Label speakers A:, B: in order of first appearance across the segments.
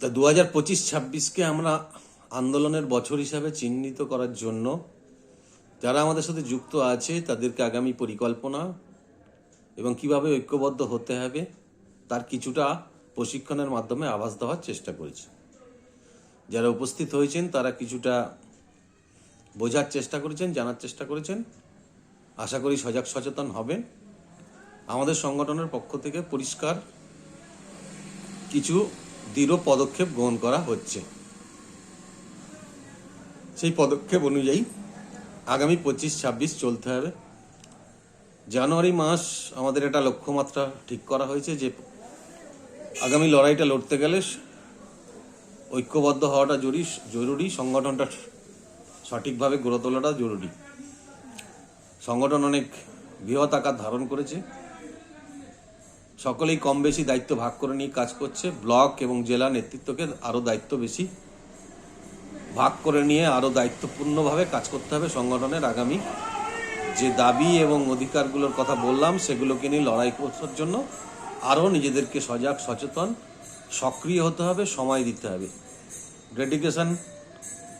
A: তা দু হাজার পঁচিশ, ছাব্বিশকে আমরা আন্দোলনের বছর হিসাবে চিহ্নিত করার জন্য যারা আমাদের সাথে যুক্ত আছে, তাদেরকে আগামী পরিকল্পনা এবং কীভাবে ঐক্যবদ্ধ হতে হবে, তার কিছুটা প্রশিক্ষণের মাধ্যমে আভাস দেওয়ার চেষ্টা করেছি। যারা উপস্থিত হয়েছেন, তারা কিছুটা বোঝার চেষ্টা করেছেন, জানার চেষ্টা করেছেন। আশা করি সজাগ সচেতন হবেন। আমাদের সংগঠনের পক্ষ থেকে পরিষ্কার কিছু দৃঢ় পদক্ষেপ গ্রহণ করা হচ্ছে। সেই পদক্ষেপ অনুযায়ী আগামী পঁচিশ, ছাব্বিশ চলতে হবে। জানুয়ারি মাস আমাদের একটা লক্ষ্যমাত্রা ঠিক করা হয়েছে যে আগামী লড়াইটা লড়তে গেলে ঐক্যবদ্ধ হওয়াটা জরুরি জরুরি, সংগঠনটা সঠিকভাবে গড়ে তোলাটা জরুরি। সংগঠন অনেক বৃহৎ আকার ধারণ করেছে। সকলেই কম বেশি দায়িত্ব ভাগ করে নিয়ে কাজ করছে। ব্লক এবং জেলা নেতৃত্বকে আরও দায়িত্ব বেশি ভাগ করে নিয়ে আরও দায়িত্বপূর্ণভাবে কাজ করতে হবে সংগঠনের আগামী যে দাবি এবং অধিকারগুলোর কথা বললাম, সেগুলোকে নিয়ে লড়াই করার জন্য আরও নিজেদেরকে সজাগ, সচেতন, সক্রিয় হতে হবে, সময় দিতে হবে। ডেডিকেশন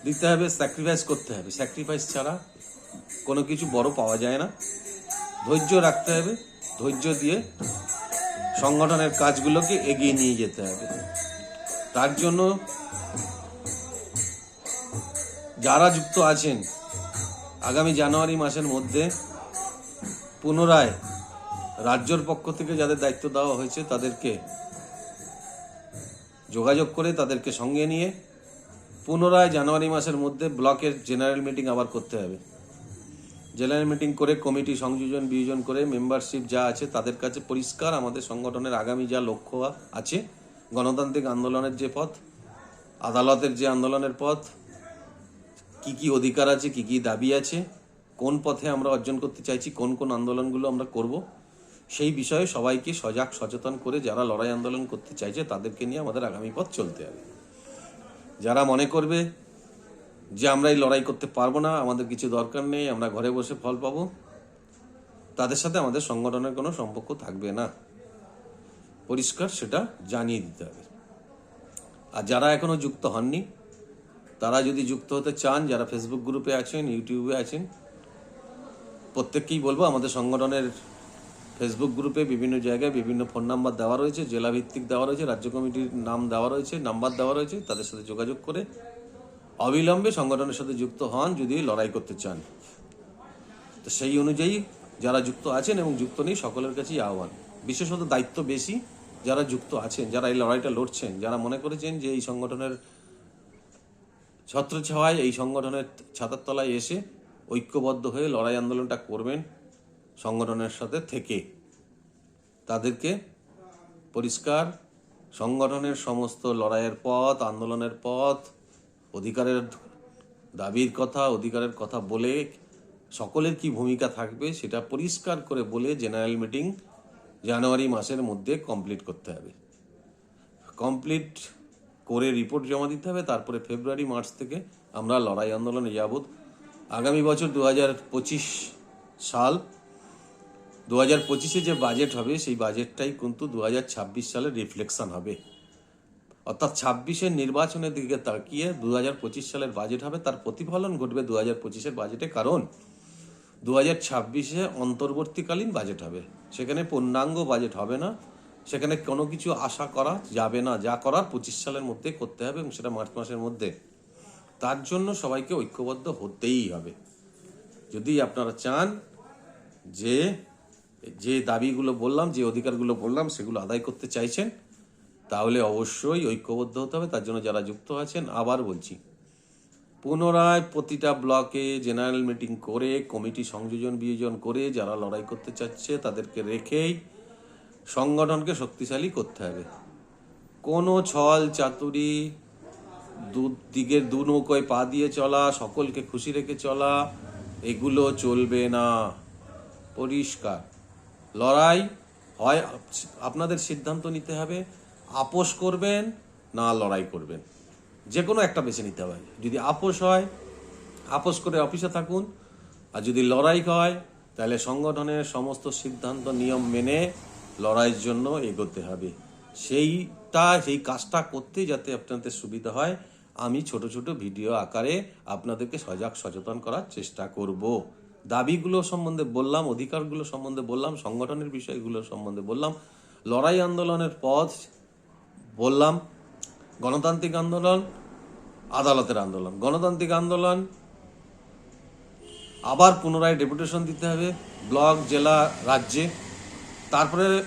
A: দিতে হবে, স্যাক্রিফাইস করতে হবে। স্যাক্রিফাইস ছাড়া কোনো কিছু বড় পাওয়া যায় না। ধৈর্য রাখতে হবে, ধৈর্য দিয়ে সংগঠনের কাজগুলোকে এগিয়ে নিয়ে যেতে হবে। তার জন্য যারা যুক্ত আছেন, আগামী জানুয়ারি মাসের মধ্যে পুনরায় রাজ্যর পক্ষ থেকে যাদের দায়িত্ব দেওয়া হয়েছে, তাদেরকে যোগাযোগ করে তাদেরকে সঙ্গে নিয়ে পুনরায় জানুয়ারি মাসের মধ্যে ব্লকের জেনারেল মিটিং আবার করতে হবে। জেনারেল মিটিং করে কমিটি সংযোজন, বিয়োজন করে মেম্বারশিপ যা আছে তাদের কাছে পরিষ্কার আমাদের সংগঠনের আগামী যা লক্ষ্য আছে, গণতান্ত্রিক আন্দোলনের যে পথ, আদালতের যে আন্দোলনের পথ, কি কি অধিকার আছে, কি কি দাবি আছে, কোন পথে আমরা অর্জন করতে চাইছি, কোন কোন আন্দোলনগুলো আমরা করব, সেই বিষয়ে সবাইকে সজাগ, সচেতন করে যারা লড়াই আন্দোলন করতে চাইছে তাদেরকে নিয়ে আমাদের আগামী পথ চলতে হবে। যারা মনে করবে যে আমরা এই লড়াই করতে পারব না, আমাদের কিছু দরকার নেই, আমরা ঘরে বসে ফল পাবো। তাদের সাথে আমাদের সংগঠনের কোনো সম্পর্ক থাকবে না। পরিষ্কার সেটা জানিয়ে দিতে হবে। আর যারা এখনও যুক্ত হননি, তারা যদি যুক্ত হতে চান, যারা ফেসবুক গ্রুপে আছেন ইউটিউবে আছেন, প্রত্যেককেই বলব আমাদের সংগঠনের ফেসবুক গ্রুপে বিভিন্ন জায়গায় বিভিন্ন ফোন নাম্বার দেওয়া রয়েছে জেলা ভিত্তিক দেওয়া রয়েছে, রাজ্য কমিটির নাম দেওয়া রয়েছে, নাম্বার দেওয়া রয়েছে, তাদের সাথে যোগাযোগ করে অবিলম্বে সংগঠনের সাথে যুক্ত হন যদি লড়াই করতে চান। তো সেই অনুযায়ী যারা যুক্ত আছেন এবং যুক্ত নেই, সকলের কাছেই আহ্বান। বিশেষত দায়িত্ব বেশি যারা যুক্ত আছেন, যারা এই লড়াইটা লড়ছেন, যারা মনে করেছেন যে এই সংগঠনের ছত্রছাওয়ায় এই সংগঠনের ছাতার তলায় এসে ঐক্যবদ্ধ হয়ে লড়াই আন্দোলনটা করবেন সংগঠনের সাথে থেকে। তাদেরকে পরিষ্কার, সংগঠনের সমস্ত লড়াইয়ের পথ, আন্দোলনের পথ অধিকারের দাবির কথা, অধিকারের কথা বলে সকলের কি ভূমিকা থাকবে সেটা পরিষ্কার করে বলে জেনারেল মিটিং জানুয়ারি মাসের মধ্যে কমপ্লিট করতে হবে। কমপ্লিট করে রিপোর্ট জমা দিতে হবে, তারপরে ফেব্রুয়ারি, মার্চ থেকে আমরা লড়াই আন্দোলনে যাবত আগামী বছর দু হাজার পঁচিশ সাল দু হাজার পঁচিশে যে বাজেট হবে, সেই বাজেটটাই কিন্তু দু সালের রিফ্লেকশন হবে। অর্থাৎ ছাব্বিশের নির্বাচনের দিকে তাকিয়ে দু হাজার পঁচিশ সালের বাজেট হবে, তার প্রতিফলন ঘটবে দু হাজার পঁচিশের বাজেটে কারণ দু হাজার ছাব্বিশে অন্তর্বর্তীকালীন বাজেট হবে। সেখানে পূর্ণাঙ্গ বাজেট হবে না। সেখানে কোনো কিছু আশা করা যাবে না। যা করার পঁচিশ সালের মধ্যে করতে হবে এবং সেটা মার্চ মাসের মধ্যে। তার জন্য সবাইকে ঐক্যবদ্ধ হতেই হবে। যদি আপনারা চান যে যে দাবিগুলো বললাম, যে অধিকারগুলো বললাম, সেগুলো আদায় করতে চাইছেন তাহলে অবশ্যই ঐক্যবদ্ধ হতে হবে, তার জন্য যারা যুক্ত আছেন, আবার বলছি। পুনরায় প্রতিটা ব্লকে জেনারেল মিটিং করে, কমিটি সংযোজন বিয়োজন করে, যারা লড়াই করতে চাচ্ছে, তাদেরকে রেখেই সংগঠনকে শক্তিশালী করতে হবে। কোনো ছল চাতুরি, দু দিকের দু নৌকোয় পা দিয়ে চলা, সকলকে খুশি রেখে চলা, এগুলো চলবে না। পরিষ্কার। লড়াই হয়, আপনাদের সিদ্ধান্ত নিতে হবে আপোষ করবেন, না লড়াই করবেন। যে কোনো একটা বেছে নিতে হবে যদি আপোষ হয়, আপোষ করে অফিসে থাকুন। আর যদি লড়াই হয়, তাহলে সংগঠনের সমস্ত সিদ্ধান্ত, নিয়ম মেনে লড়াইয়ের জন্য এগোতে হবে। সেইটা, সেই কাজটা করতে যাতে আপনাদের সুবিধা হয়, আমি ছোট ছোট ভিডিও আকারে আপনাদেরকে সজাগ সচেতন করার চেষ্টা করব। দাবিগুলো সম্বন্ধে বললাম, অধিকারগুলো সম্বন্ধে বললাম, সংগঠনের বিষয়গুলো সম্বন্ধে বললাম, লড়াই আন্দোলনের পথ বললাম, গণতান্ত্রিক আন্দোলন, আদালতের আন্দোলন। গণতান্ত্রিক আন্দোলন, আবার পুনরায় ডেপুটেশন দিতে হবে ব্লক, জেলা, রাজ্যে। তারপরে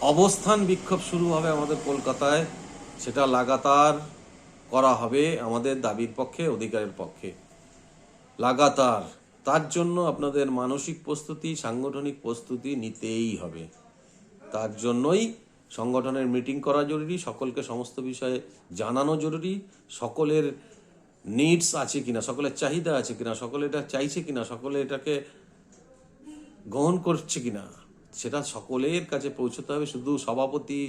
A: অবস্থান বিক্ষোভ শুরু হবে আমাদের কলকাতায়। সেটা লাগাতার করা হবে আমাদের দাবির পক্ষে, অধিকারের পক্ষে। লাগাতার। তার জন্য আপনাদের মানসিক প্রস্তুতি, সাংগঠনিক প্রস্তুতি নিতেই হবে। তার জন্যই সংগঠনের মিটিং করা জরুরি, সকলকে সমস্ত বিষয়ে জানানো জরুরি, সকলের নিডস আছে কিনা, সকলের চাহিদা আছে কিনা, সকলে এটা চাইছে কিনা, সকলে এটাকে গ্রহণ করছে কিনা, সেটা সকলের কাছে পৌঁছতে হবে। শুধু সভাপতি,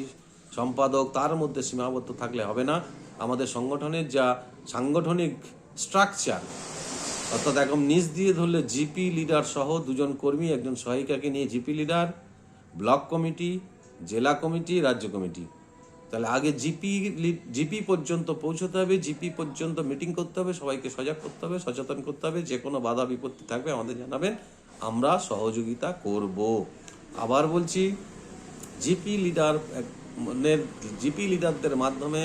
A: সম্পাদক, তার মধ্যে সীমাবদ্ধ থাকলে হবে না। আমাদের সংগঠনের যা সাংগঠনিক স্ট্রাকচার অর্থাৎ একদম নিচ দিয়ে ধরলে জিপি লিডার সহ দুজন কর্মী, একজন সহায়িকাকে নিয়ে জিপি লিডার ব্লক কমিটি জেলা কমিটি, রাজ্য কমিটি। তাহলে আগে জিপি জিপি পর্যন্ত পৌঁছতে হবে, জিপি পর্যন্ত মিটিং করতে হবে, সবাইকে সজাগ করতে হবে, সচেতন করতে হবে যে কোনো বাধা বিপত্তি থাকবে আমাদের জানাবেন, আমরা সহযোগিতা করব। আবার বলছি, জিপি লিডার জিপি লিডারদের মাধ্যমে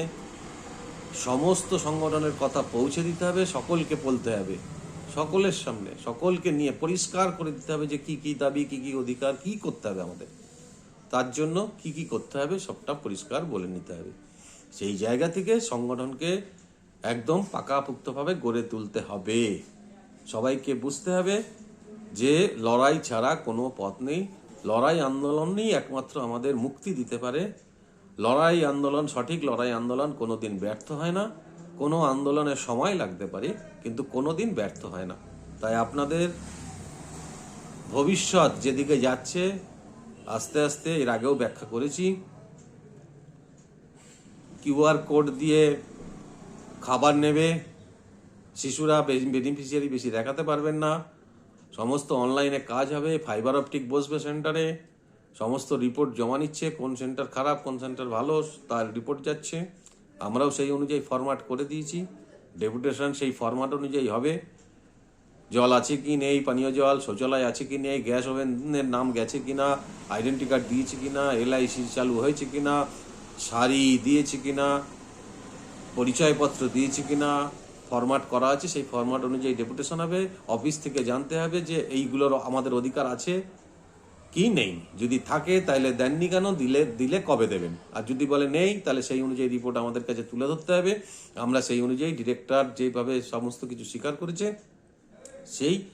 A: সমস্ত সংগঠনের কথা পৌঁছে দিতে হবে, সকলকে বলতে হবে, সকলের সামনে, সকলকে নিয়ে পরিষ্কার করে দিতে হবে যে কি কি দাবি, কি কি অধিকার, কি করতে হবে আমাদের। তার জন্য কি কি করতে হবে সবটা পরিষ্কার বলে নিতে হবে। সেই জায়গা থেকে সংগঠনকে একদম পাকাপুক্তভাবে গড়ে তুলতে হবে। সবাইকে বুঝতে হবে যে লড়াই ছাড়া কোনো পথ নেই। লড়াই আন্দোলনই একমাত্র আমাদের মুক্তি দিতে পারে। লড়াই আন্দোলন, সঠিক লড়াই আন্দোলন কোনো দিন ব্যর্থ হয় না। কোনো আন্দোলনের সময় লাগতে পারে, কিন্তু কোনোদিন ব্যর্থ হয় না। তাই আপনাদের ভবিষ্যৎ যেদিকে যাচ্ছে আস্তে আস্তে এর আগেও ব্যাখ্যা করেছি। কিউআর কোড দিয়ে খাবার নেবে, শিশুরা বেনিফিশিয়ারি বেশি দেখাতে পারবেন না। সমস্ত অনলাইনে কাজ হবে ফাইবার অপটিক বসবে সেন্টারে সমস্ত রিপোর্ট জমা নিচ্ছে, কোন সেন্টার খারাপ, কোন সেন্টার ভালো, তার রিপোর্ট যাচ্ছে। আমরাও সেই অনুযায়ী ফরম্যাট করে দিয়েছি। ডেপুটেশন সেই ফরম্যাট অনুযায়ী হবে। জল আছে কি নেই? পানীয় জল, শৌচালয় আছে কি নেই? গ্যাস ওভেনের নাম গেছে কি না? আইডেন্টি কার্ড দিয়েছে কি না? এলআইসি চালু হয়েছে কি না? শাড়ি দিয়েছে কি না? পরিচয়পত্র দিয়েছে কি না? ফরম্যাট করা আছে, সেই ফরম্যাট অনুযায়ী ডেপুটেশন হবে। অফিস থেকে জানতে হবে যে এইগুলোর আমাদের অধিকার আছে কি নেই। যদি থাকে তাহলে দেননি কেন? দিলে দিলে কবে দেবেন? আর যদি বলে নেই তাহলে সেই অনুযায়ী রিপোর্ট আমাদের কাছে তুলে ধরতে হবে। আমরা সেই অনুযায়ী ডিরেক্টর যেভাবে সমস্ত কিছু স্বীকার করেছে সেই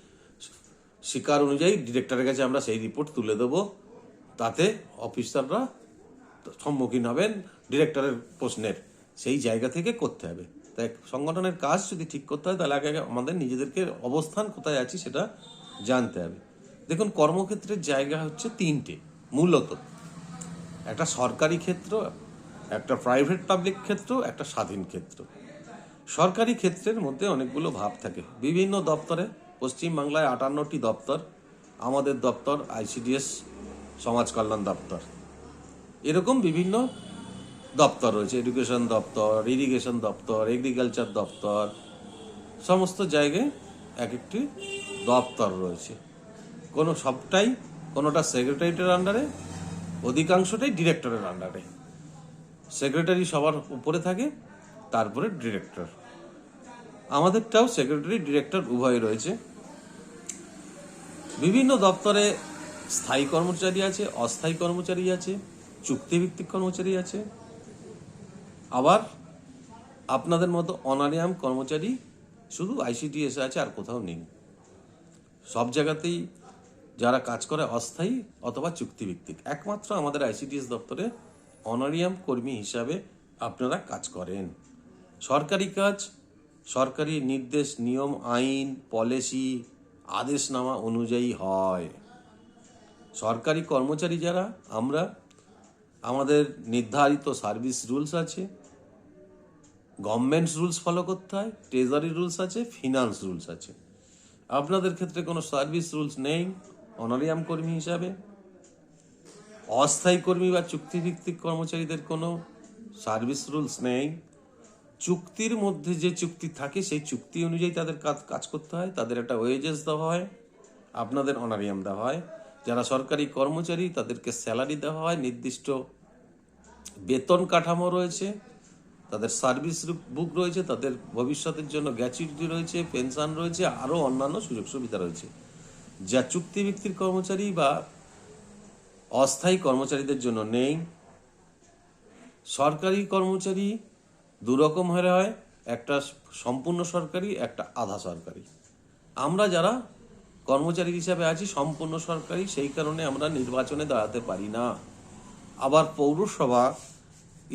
A: শিকার অনুযায়ী ডিরেক্টরের কাছে আমরা সেই রিপোর্ট তুলে দেব। তাতে অফিসাররা সম্মুখীন হবেন ডিরেক্টরের প্রশ্নের। সেই জায়গা থেকে করতে হবে। তাই সংগঠনের কাজ যদি ঠিক করতে হয়, তাহলে আগে আমাদের নিজেদেরকে অবস্থান কোথায় আছি সেটা জানতে হবে। দেখুন, কর্মক্ষেত্রের জায়গা হচ্ছে তিনটে, মূলত। একটা সরকারি ক্ষেত্র, একটা প্রাইভেট পাবলিক ক্ষেত্র, একটা স্বাধীন ক্ষেত্র। সরকারি ক্ষেত্রের মধ্যে অনেকগুলো ভাব থাকে। বিভিন্ন দপ্তরে পশ্চিমবাংলায় আটান্নটি দপ্তর, আমাদের দপ্তর, আইসিডিএস, সমাজ কল্যাণ দপ্তর। এরকম বিভিন্ন দপ্তর রয়েছে, এডুকেশন দপ্তর, ইরিগেশন দপ্তর, এগ্রিকালচার দপ্তর, সমস্ত জায়গায় এক একটি দপ্তর রয়েছে। কোনো সবটাই কোনোটা সেক্রেটারিটের আন্ডারে, অধিকাংশটাই ডিরেক্টরের আন্ডারে। সেক্রেটারি সবার উপরে থাকে, তারপরে ডিরেক্টর। আমাদেরটাও সেক্রেটারি, ডিরেক্টর উভয় রয়েছে। বিভিন্ন দপ্তরে স্থায়ী কর্মচারী আছে, অস্থায়ী কর্মচারী আছে, চুক্তিভিত্তিক কর্মচারী আছে। আবার আপনাদের মতো অনারিয়াম কর্মচারী শুধু আইসিডিএস আছে আর কোথাও নেই। সব জায়গাতেই যারা কাজ করে অস্থায়ী অথবা চুক্তিভিত্তিক, একমাত্র আমাদের আইসিডিএস দপ্তরে অনারিয়াম কর্মী হিসাবে আপনারা কাজ করেন। সরকারি কাজ, সরকারি নির্দেশ, নিয়ম, আইন, পলিসি আদেশনামা অনুযায়ী হয়। সরকারি কর্মচারী যারা, আমরা আমাদের নির্ধারিত সার্ভিস রুলস আছে, গভর্নমেন্টস রুলস ফলো করতে হয়, ট্রেজারি রুলস আছে, ফিনান্স রুলস আছে। আপনাদের ক্ষেত্রে কোনো সার্ভিস রুলস নেই অনারিয়াম কর্মী হিসাবে। অস্থায়ী কর্মী বা চুক্তিভিত্তিক কর্মচারীদের কোনো সার্ভিস রুলস নেই। চুক্তির মধ্যে যে চুক্তি থাকে, সেই চুক্তি অনুযায়ী তাদের কাজ কাজ করতে হয়। তাদের একটা ওয়েজেস দেওয়া হয়, আপনাদের অনারিয়াম দেওয়া হয়। যারা সরকারি কর্মচারী, তাদেরকে স্যালারি দেওয়া হয়। নির্দিষ্ট বেতন কাঠামো রয়েছে, তাদের সার্ভিস বুক রয়েছে, তাদের ভবিষ্যতের জন্য গ্র্যাচুইটি রয়েছে পেনশন রয়েছে আরও অন্যান্য সুযোগ সুবিধা রয়েছে। যা চুক্তি চুক্তিভিত্তিক কর্মচারী বা অস্থায়ী কর্মচারীদের জন্য নেই। সরকারি কর্মচারী দুরকম হয়ে হয় একটা সম্পূর্ণ সরকারি, একটা আধা সরকারি। আমরা যারা কর্মচারী হিসাবে আছি, সম্পূর্ণ সরকারি, সেই কারণে আমরা নির্বাচনে দাঁড়াতে পারি না। আবার পৌরসভা,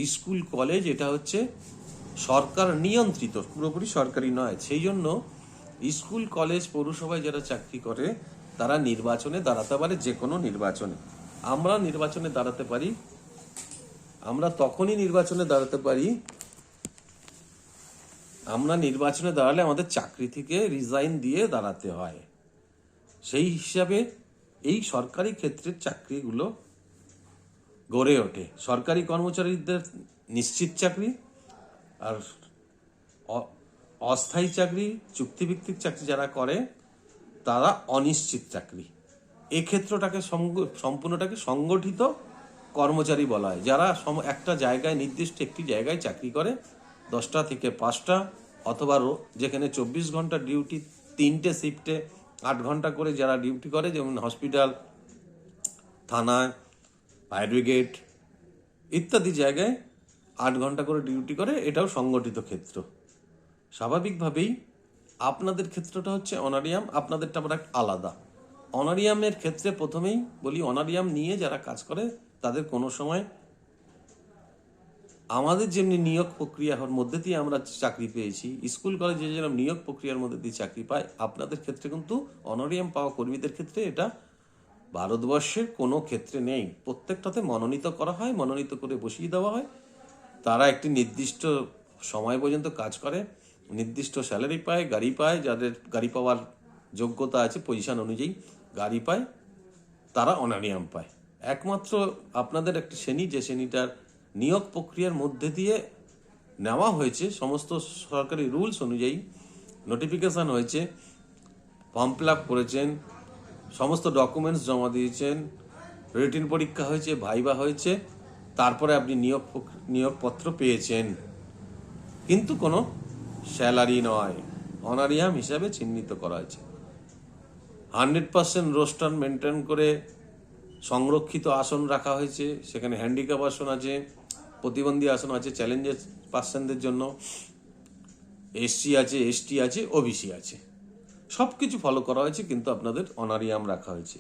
A: স্কুল, কলেজ, এটা হচ্ছে সরকার নিয়ন্ত্রিত, পুরোপুরি সরকারি নয়। সেই জন্য স্কুল, কলেজ, পৌরসভায় যারা চাকরি করে, তারা নির্বাচনে দাঁড়াতে পারে যে কোনো নির্বাচনে। আমরা নির্বাচনে দাঁড়াতে পারি, আমরা তখনই নির্বাচনে দাঁড়াতে পারি আমরা নির্বাচনে দাঁড়ালে আমাদের চাকরি থেকে রিজাইন দিয়ে দাঁড়াতে হয়। সেই হিসাবে এই সরকারি ক্ষেত্রের চাকরিগুলো গড়ে ওঠে। সরকারি কর্মচারীদের নিশ্চিত চাকরি আর অস্থায়ী চাকরি, চুক্তিভিত্তিক চাকরি যারা করে, তারা অনিশ্চিত চাকরি। এই ক্ষেত্রটাকে সম্পূর্ণটাকে সংগঠিত কর্মচারী বলা হয়। যারা একটা জায়গায়, নির্দিষ্ট একটি জায়গায় চাকরি করে দশটা থেকে পাঁচটা, অথবা যেখানে চব্বিশ ঘণ্টা ডিউটি, তিনটে শিফটে, আট ঘণ্টা করে যারা ডিউটি করে, যেমন হসপিটাল, থানায় ফায়ার ব্রিগেড ইত্যাদি জায়গায় আট ঘণ্টা করে ডিউটি করে, এটাও সংগঠিত ক্ষেত্র। স্বাভাবিকভাবেই আপনাদের ক্ষেত্রটা হচ্ছে অনারিয়াম, আপনাদেরটা আবার আলাদা। অনারিয়ামের ক্ষেত্রে প্রথমেই বলি, অনারিয়াম নিয়ে যারা কাজ করে, তাদের কোনো সময় আমাদের যেমনি নিয়োগ প্রক্রিয়ার মধ্যে দিয়ে আমরা চাকরি পেয়েছি, স্কুল, কলেজে যেরকম নিয়োগ প্রক্রিয়ার মধ্যে দিয়ে চাকরি পায় আপনাদের ক্ষেত্রে কিন্তু অনারিয়াম পাওয়া কর্মীদের ক্ষেত্রে এটা ভারতবর্ষের কোনো ক্ষেত্রে নেই। প্রত্যেকটাতে মনোনীত করা হয়, মনোনীত করে বসিয়ে দেওয়া হয়। তারা একটি নির্দিষ্ট সময় পর্যন্ত কাজ করে, নির্দিষ্ট স্যালারি পায়, গাড়ি পায়, যাদের গাড়ি পাওয়ার যোগ্যতা আছে পজিশন অনুযায়ী গাড়ি পায়, তারা অনারিয়াম পায়। একমাত্র আপনাদের একটি শ্রেণি, যে শ্রেণীটার নিয়োগ প্রক্রিয়ার মধ্যে দিয়ে নেওয়া হয়েছে, সমস্ত সরকারি রুলস অনুযায়ী নোটিফিকেশন হয়েছে ফর্ম ফিল আপ করেছেন, সমস্ত ডকুমেন্টস জমা দিয়েছেন রিটিন পরীক্ষা হয়েছে ভাইবা হয়েছে, তারপরে আপনি নিয়োগ নিয়োগপত্র পেয়েছেন। কিন্তু কোনো স্যালারি নয় অনারিয়াম হিসাবে চিহ্নিত করা হয়েছে। হান্ড্রেড পার্সেন্ট রোস্টার মেনটেন করে সংরক্ষিত আসন রাখা হয়েছে, সেখানে হ্যান্ডিক্যাপ আসন আছে প্রতিবন্ধী আসন আছে চ্যালেঞ্জেস পার্সনদের জন্য এসসি আছে এসটি আছে ওবিসি আছে। সব কিছু ফলো করা হয়েছে, কিন্তু আপনাদের অনারিয়াম রাখা হয়েছে।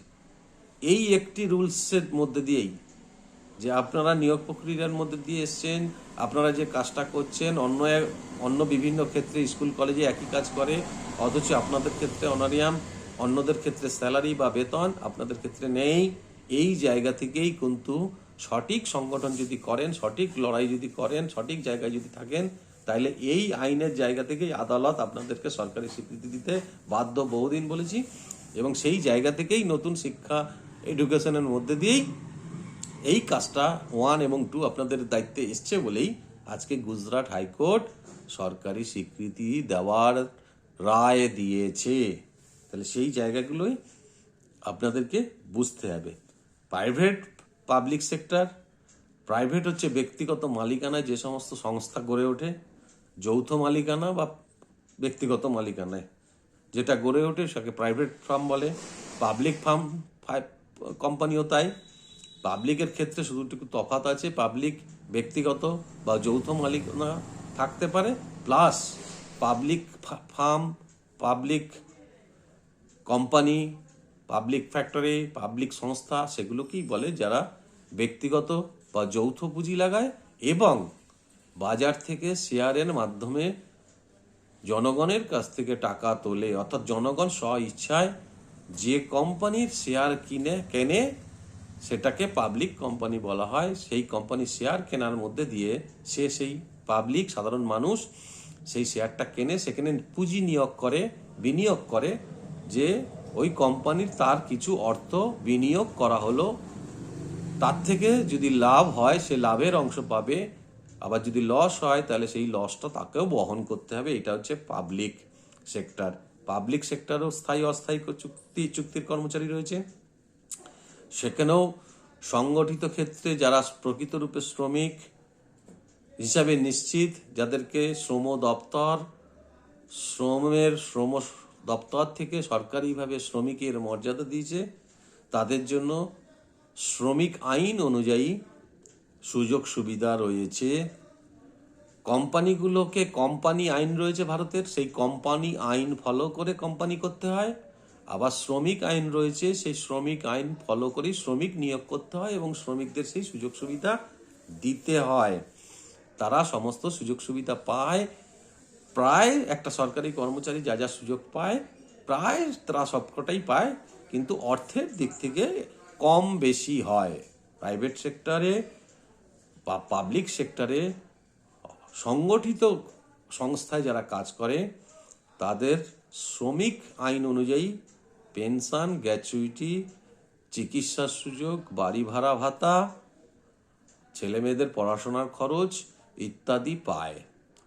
A: এই একটি রুলসের মধ্যে দিয়েই যে আপনারা নিয়োগ প্রক্রিয়ার মধ্যে দিয়ে এসছেন, আপনারা যে কাজটা করছেন, অন্য অন্য বিভিন্ন ক্ষেত্রে স্কুল, কলেজে একই কাজ করে, অথচ আপনাদের ক্ষেত্রে অনারিয়াম অন্যদের ক্ষেত্রে স্যালারি বা বেতন আপনাদের ক্ষেত্রে নেই। এই জায়গা থেকেই কিন্তু সঠিক সংগঠন যদি করেন, সঠিক লড়াই যদি করেন, সঠিক জায়গায় যদি থাকেন তাহলে এই আইনের জায়গা থেকেই আদালত আপনাদেরকে সরকারি স্বীকৃতি দিতে বাধ্য বহুদিন বলেছি এবং সেই জায়গা থেকেই নতুন শিক্ষা এডুকেশনের মধ্যে দিয়েই এই কাজটা ওয়ান এবং টু আপনাদের দায়িত্বে এসছে বলেই আজকে গুজরাট হাইকোর্ট সরকারি স্বীকৃতি দেওয়ার রায় দিয়েছে। তাহলে সেই জায়গাগুলোই আপনাদেরকে বুঝতে হবে। প্রাইভেট পাবলিক সেক্টর প্রাইভেট হচ্ছে ব্যক্তিগত মালিকানায় যে সমস্ত সংস্থা গড়ে ওঠে, যৌথ মালিকানা বা ব্যক্তিগত মালিকানায়। যেটা গড়ে ওঠে সেটাকে প্রাইভেট ফার্ম বলে পাবলিক ফার্ম কোম্পানিও তাই। পাবলিকের ক্ষেত্রে শুধুটুকু তফাত আছে পাবলিক ব্যক্তিগত বা যৌথ মালিকানা থাকতে পারে plus public firm public company public factory public সংস্থা সেগুলোকেই বলে যারা ব্যক্তিগত বা যৌথ পুঁজি লাগায় এবং বাজার থেকে শেয়ারের মাধ্যমে জনগণের কাছ থেকে টাকা তোলে, অর্থাৎ জনগণ স্ব ইচ্ছায় যে কোম্পানির শেয়ার কিনে, কেনে, সেটাকে পাবলিক কোম্পানি বলা হয়। সেই কোম্পানির শেয়ার কেনার মধ্যে দিয়ে সে সেই পাবলিক সাধারণ মানুষ সেই শেয়ারটা কেনে, সেখানে পুঁজি নিয়োগ করে, বিনিয়োগ করে যে ওই কোম্পানির তার কিছু অর্থ বিনিয়োগ করা হলো। তার থেকে যদি লাভ হয়, সে লাভের অংশ পাবে। আবার যদি লস হয়, তাহলে সেই লসটা তাকেও বহন করতে হবে। এটা হচ্ছে পাবলিক সেক্টর। পাবলিক সেক্টরও স্থায়ী, অস্থায়ী চুক্তি, চুক্তির কর্মচারী রয়েছে। সেখানেও সংগঠিত ক্ষেত্রে যারা প্রকৃতরূপে শ্রমিক হিসাবে নিশ্চিত, যাদেরকে শ্রম দপ্তর, শ্রমের শ্রম দপ্তর থেকে সরকারিভাবে শ্রমিকের মর্যাদা দিয়েছে। তাদের জন্য শ্রমিক আইন অনুযায়ী সুযোগ সুবিধা রয়েছে। কোম্পানিগুলোকে কোম্পানি আইন রয়েছে ভারতের। সেই কোম্পানি আইন ফলো করে কোম্পানি করতে হয়। আবার শ্রমিক আইন রয়েছে, সেই শ্রমিক আইন ফলো করেই শ্রমিক নিয়োগ করতে হয় এবং শ্রমিকদের সেই সুযোগ সুবিধা দিতে হয়। তারা সমস্ত সুযোগ সুবিধা পায়। প্রায় একটা সরকারি কর্মচারী যা যা সুযোগ পায়, প্রায় তারা সবকটাই পায়, কিন্তু অর্থের দিক থেকে কম বেশি হয়। প্রাইভেট সেক্টরে বা পাবলিক সেক্টরে সংগঠিত সংস্থায় যারা কাজ করে, তাদের শ্রমিক আইন অনুযায়ী পেনশন গ্র্যাচুইটি চিকিৎসার সুযোগ, বাড়ি ভাড়া ভাতা ছেলে মেয়েদের পড়াশোনার খরচ ইত্যাদি পায়।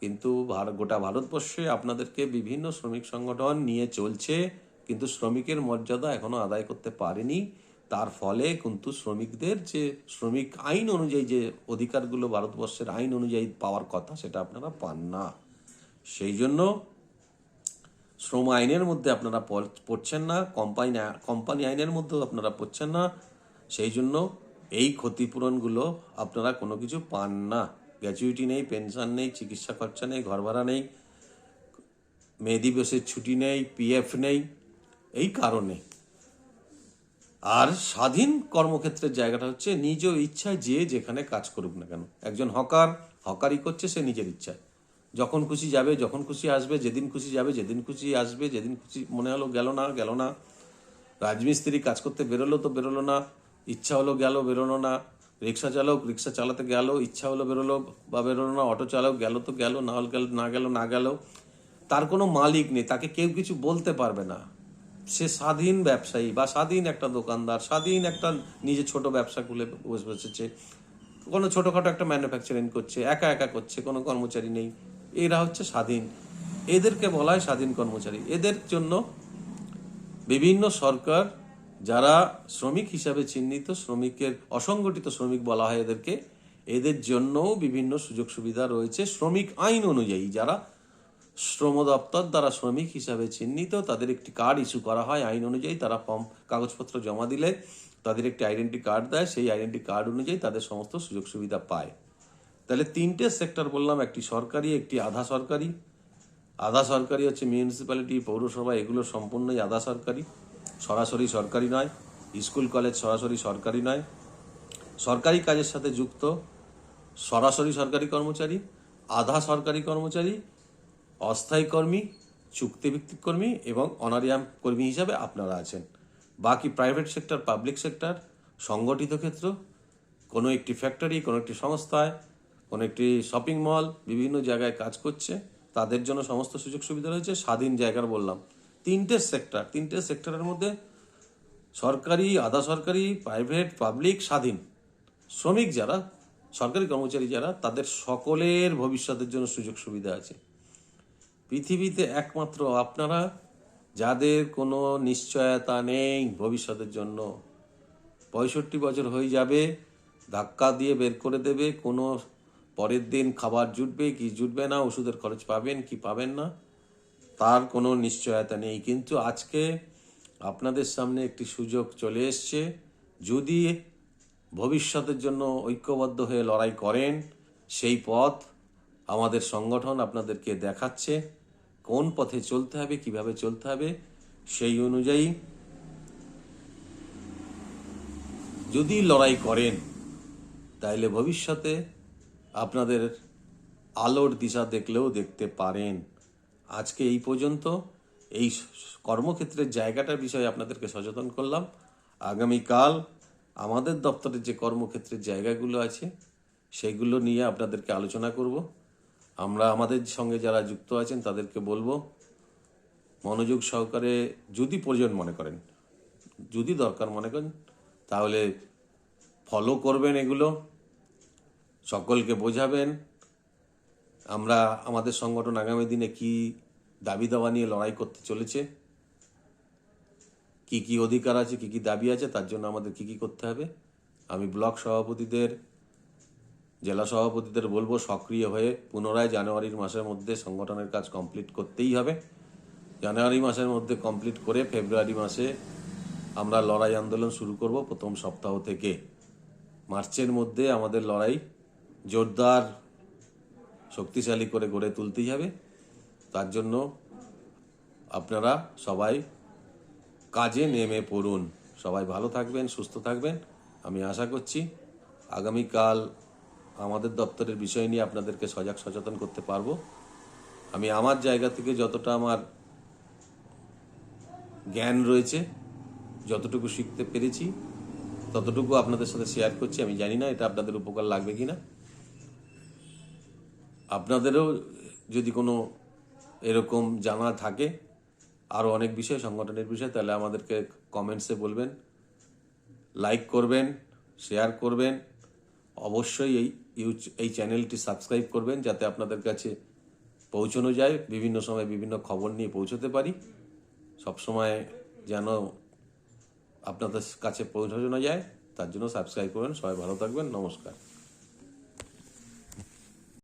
A: কিন্তু গোটা ভারতবর্ষে আপনাদেরকে বিভিন্ন শ্রমিক সংগঠন নিয়ে চলছে, কিন্তু শ্রমিকের মর্যাদা এখনও আদায় করতে পারেনি। তার ফলে কিন্তু শ্রমিকদের যে শ্রমিক আইন অনুযায়ী যে অধিকারগুলো ভারতবর্ষের আইন অনুযায়ী পাওয়ার কথা, সেটা আপনারা পান না। সেই জন্য শ্রম আইনের মধ্যে আপনারা পড়ছেন না, কোম্পানি কোম্পানি আইনের মধ্যেও আপনারা পড়ছেন না। সেই জন্য এই ক্ষতিপূরণগুলো আপনারা কোনো কিছু পান না। গ্র্যাচুইটি নেই পেনশন নেই, চিকিৎসা খরচা নেই ঘর ভাড়া নেই মে দিবসের ছুটি নেই পিএফ নেই, এই কারণে। আর স্বাধীন কর্মক্ষেত্রের জায়গাটা হচ্ছে নিজ ইচ্ছায় যে যেখানে কাজ করুক না কেন। একজন হকার, হকারি করছে সে নিজের ইচ্ছায়। যখন খুশি যাবে, যখন খুশি আসবে, যেদিন খুশি যাবে, যেদিন খুশি আসবে, যেদিন খুশি মনে হলো গেল না গেল না। রাজমিস্ত্রি কাজ করতে বেরোলো তো বেরোলো না, ইচ্ছা হলো গেল বেরোলো না। রিক্সা চালক রিক্সা চালাতে গেল, ইচ্ছা হলো বেরোলো, বা বেরোলো না, অটো চালক গেল তো গেল, না হল গেল, না গেল না গেল। তার কোনো মালিক নেই, তাকে কেউ কিছু বলতে পারবে না। সে স্বাধীন ব্যবসায়ী বা স্বাধীন একটা দোকানদার, স্বাধীন একটা নিজে ছোট ব্যবসা খুলে বসে বসেছে। কোনো ছোটোখাটো একটা ম্যানুফ্যাকচারিং করছে, একা একা করছে, কোনো কর্মচারী নেই। এরা হচ্ছে স্বাধীন। এদেরকে বলা হয় স্বাধীন কর্মচারী। এদের জন্য বিভিন্ন সরকার যারা শ্রমিক হিসাবে চিহ্নিত, শ্রমিকের অসংগঠিত শ্রমিক বলা হয় এদেরকে, এদের জন্যও বিভিন্ন সুযোগ সুবিধা রয়েছে। শ্রমিক আইন অনুযায়ী যারা শ্রম দপ্তর দ্বারা শ্রমিক হিসাবে চিহ্নিত, তাদের একটি কার্ড ইস্যু করা হয় আইন অনুযায়ী। তারা ফর্ম, কাগজপত্র জমা দিলে তাদের একটি আইডেন্টি কার্ড দেয়। সেই আইডেন্টি কার্ড অনুযায়ী তাদের সমস্ত সুযোগ সুবিধা পায়। তাহলে তিনটে সেক্টর বললাম, একটি সরকারি, একটি আধা সরকারি। আধা সরকারি হচ্ছে মিউনিসিপ্যালিটি পৌরসভা, এগুলো সম্পূর্ণই আধা সরকারি। সরাসরি সরকারি নয়, স্কুল, কলেজ সরাসরি সরকারি নয়। সরকারি কাজের সাথে যুক্ত সরাসরি সরকারি কর্মচারী, আধা সরকারি কর্মচারী, অস্থায়ী কর্মী, চুক্তিভিত্তিক কর্মী এবং অনারিয়াম কর্মী হিসাবে আপনারা আছেন। বাকি প্রাইভেট সেক্টর, পাবলিক সেক্টর, সংগঠিত ক্ষেত্র, কোনো একটি ফ্যাক্টরি, কোনো একটি সংস্থায়, কোনো একটি শপিং মল, বিভিন্ন জায়গায় কাজ করছে, তাদের জন্য সমস্ত সুযোগ সুবিধা রয়েছে। স্বাধীন জায়গার বললাম। তিনটে সেক্টর তিনটে সেক্টরের মধ্যে সরকারি, আধা সরকারি প্রাইভেট পাবলিক স্বাধীন। শ্রমিক যারা, সরকারি কর্মচারী যারা, তাদের সকলের ভবিষ্যতের জন্য সুযোগ সুবিধা আছে। পৃথিবীতে একমাত্র আপনারা, যাদের কোনো নিশ্চয়তা নেই ভবিষ্যতের জন্য। পঁয়ষট্টি বছর হয়ে যাবে, ধাক্কা দিয়ে বের করে দেবে, কোনো পরের দিন খাবার জুটবে কি জুটবে না, ওষুধের খরচ পাবেন কি পাবেন না। তার কোনো নিশ্চয়তা নেই। কিন্তু আজকে আপনাদের সামনে একটি সুযোগ চলে এসছে। যদি ভবিষ্যতের জন্য ঐক্যবদ্ধ হয়ে লড়াই করেন, সেই পথ আমাদের সংগঠন আপনাদেরকে দেখাচ্ছে। কোন পথে চলতে হবে, কীভাবে চলতে হবে, সেই অনুযায়ী যদি লড়াই করেন, তাইলে ভবিষ্যতে আপনাদের আলোর দিশা দেখলেও দেখতে পারেন। আজকে এই পর্যন্ত। এই কর্মক্ষেত্রের জায়গাটার বিষয়ে আপনাদেরকে সচেতন করলাম। আগামীকাল আমাদের দপ্তরের যে কর্মক্ষেত্রের জায়গাগুলো আছে, সেগুলো নিয়ে আপনাদেরকে আলোচনা করব। আমরা আমাদের সঙ্গে যারা যুক্ত আছেন, তাদেরকে বলব, মনোযোগ সহকারে যদি প্রয়োজন মনে করেন, যদি দরকার মনে করেন, তাহলে ফলো করবেন এগুলো, সকলকে বোঝাবেন। আমরা আমাদের সংগঠন আগামী দিনে কি দাবি দাওয়া নিয়ে লড়াই করতে চলেছে? কি কি অধিকার আছে, কি কি দাবি আছে, তার জন্য আমাদের কি কি করতে হবে? আমি ব্লক সভাপতিদের, জেলা সভাপতিদের বলব, সক্রিয় হয়ে পুনরায় জানুয়ারির মাসের মধ্যে সংগঠনের কাজ কমপ্লিট করতেই হবে। জানুয়ারি মাসের মধ্যে কমপ্লিট করে ফেব্রুয়ারি মাসে আমরা লড়াই আন্দোলন শুরু করব প্রথম সপ্তাহ থেকে। মার্চের মধ্যে আমাদের লড়াই জোরদার শক্তিশালী করে গড়ে তুলতেই হবে। তার জন্য আপনারা সবাই কাজে নেমে পড়ুন। সবাই ভালো থাকবেন, সুস্থ থাকবেন। আমি আশা করছি আগামীকাল আমাদের দপ্তরের বিষয় নিয়ে আপনাদেরকে সজাগ সচেতন করতে পারব। আমি আমার জায়গা থেকে যতটা আমার জ্ঞান রয়েছে, যতটুকু শিখতে পেরেছি, ততটুকু আপনাদের সাথে শেয়ার করছি। আমি জানি না এটা আপনাদের উপকার লাগবে কি না আপনাদেরও যদি কোনো এরকম জানা থাকে, আরও অনেক বিষয়, সংগঠনের বিষয়, তাহলে আমাদেরকে কমেন্টসে বলবেন, লাইক করবেন, শেয়ার করবেন। অবশ্যই এই ইউচ- এই চ্যানেলটি সাবস্ক্রাইব করবেন, যাতে আপনাদের কাছে পৌঁছানো যায়। বিভিন্ন সময় বিভিন্ন খবর নিয়ে পৌঁছতে পারি। সবসময় যেন আপনাদের কাছে পৌঁছানো যায়, তার জন্য সাবস্ক্রাইব করবেন। সবাই ভালো থাকবেন। নমস্কার।